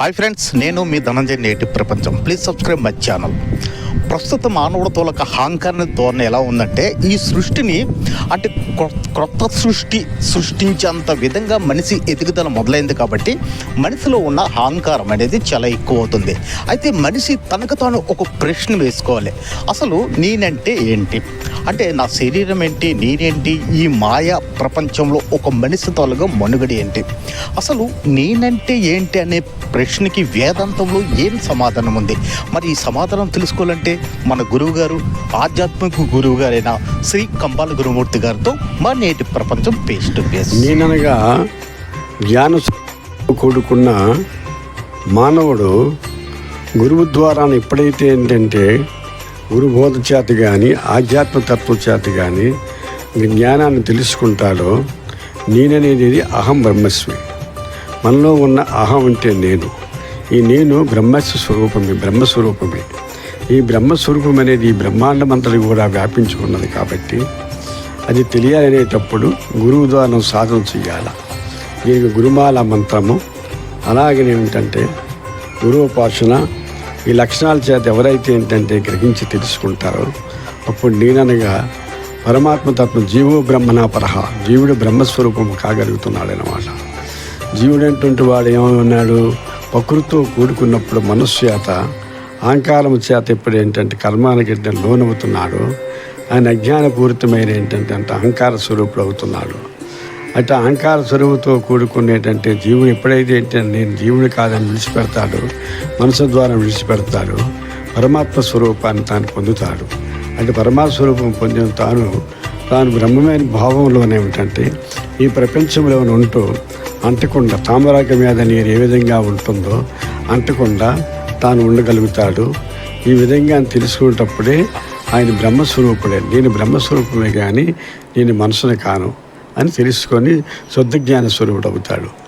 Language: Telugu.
హాయ్ ఫ్రెండ్స్ నేను మీ ధనంజయ్ నేటి ప్రపంచం. ప్లీజ్ సబ్స్క్రైబ్ మై ఛానల్ ప్రస్తుత మానవుడు తోలక హాంకారణ ధోరణి ఎలా ఉందంటే ఈ సృష్టిని అంటే క్రొత్త సృష్టి సృష్టించేంత విధంగా మనిషి ఎదుగుదల మొదలైంది కాబట్టి మనిషిలో ఉన్న అహంకారం అనేది చాలా ఎక్కువ అవుతుంది అయితే మనిషి తనకు తాను ఒక ప్రశ్న వేసుకోవాలి. అసలు నేనంటే ఏంటి? అంటే నా శరీరం ఏంటి? నేనేంటి? ఈ మాయా ప్రపంచంలో ఒక మనిషి తోలుగా మనుగడ ఏంటి? అసలు నేనంటే ఏంటి అనే ప్రశ్నకి వేదాంతంలో ఏం సమాధానం ఉంది? మరి ఈ సమాధానం తెలుసుకోవాలంటే మన గురువు గారు ఆధ్యాత్మిక గురువు గారైన శ్రీ కంబాల గురుమూర్తి గారితో మా నేటి ప్రపంచం ఫేస్ టు పేస్ నేననగా జ్ఞాన కూడుకున్న మానవుడు గురువు ద్వారా ఎప్పుడైతే ఏంటంటే గురుబోధ చేత కానీ ఆధ్యాత్మ తత్వ చేత కానీ జ్ఞానాన్ని తెలుసుకుంటాడో నేననేది అహం బ్రహ్మస్మి. మనలో ఉన్న అహం అంటే నేను. ఈ నేను బ్రహ్మస్వ స్వరూపమే బ్రహ్మస్వరూపమే. ఈ బ్రహ్మస్వరూపం అనేది ఈ బ్రహ్మాండమంతటి కూడా వ్యాపించుకున్నది కాబట్టి అది తెలియాలనేటప్పుడు గురువు ద్వారా సాధన చేయాలి దీనికి గురుమాల మంత్రము. అలాగే ఏమిటంటే గురువుపాసన ఈ లక్షణాల చేత ఎవరైతే ఏంటంటే గ్రహించి తెలుసుకుంటారో అప్పుడు నేననగా పరమాత్మ తత్వం జీవో బ్రహ్మణ పరహ జీవుడు బ్రహ్మస్వరూపము కాగలుగుతున్నాడు అనమాట జీవుడు అంటుంటే వాడు ఏమన్నాడు? ప్రకృతితో కూడుకున్నప్పుడు మనస్సు చేత అహంకారం చేత ఇప్పుడు ఏంటంటే కర్మానికి లోనవుతున్నాడు. ఆయన అజ్ఞానపూరితమైన ఏంటంటే అంటే అహంకార స్వరూపుడు అవుతున్నాడు. అంటే అహంకార స్వరూపుతో కూడుకునేటంటే జీవుడు ఎప్పుడైతే ఏంటంటే నేను జీవుడు కాదని విడిచిపెడతాడు మనసు ద్వారా విడిచిపెడతాడు పరమాత్మ స్వరూపాన్ని తాను పొందుతాడు. అంటే పరమాత్మ స్వరూపం పొందిన తాను తాను బ్రహ్మమైన భావంలోనే ఏమిటంటే ఈ ప్రపంచంలో ఉంటూ అంటకుండా తామరాక మీద నీరు ఏ విధంగా ఉంటుందో అంటకుండా తాను ఉండగలుగుతాడు. ఈ విధంగా తెలుసుకునేటప్పుడే ఆయన బ్రహ్మస్వరూపుడే. నేను బ్రహ్మస్వరూపమే కానీ నేను మనసుని కాను అని తెలుసుకొని శుద్ధ జ్ఞాన స్వరూపుడు అవుతాడు.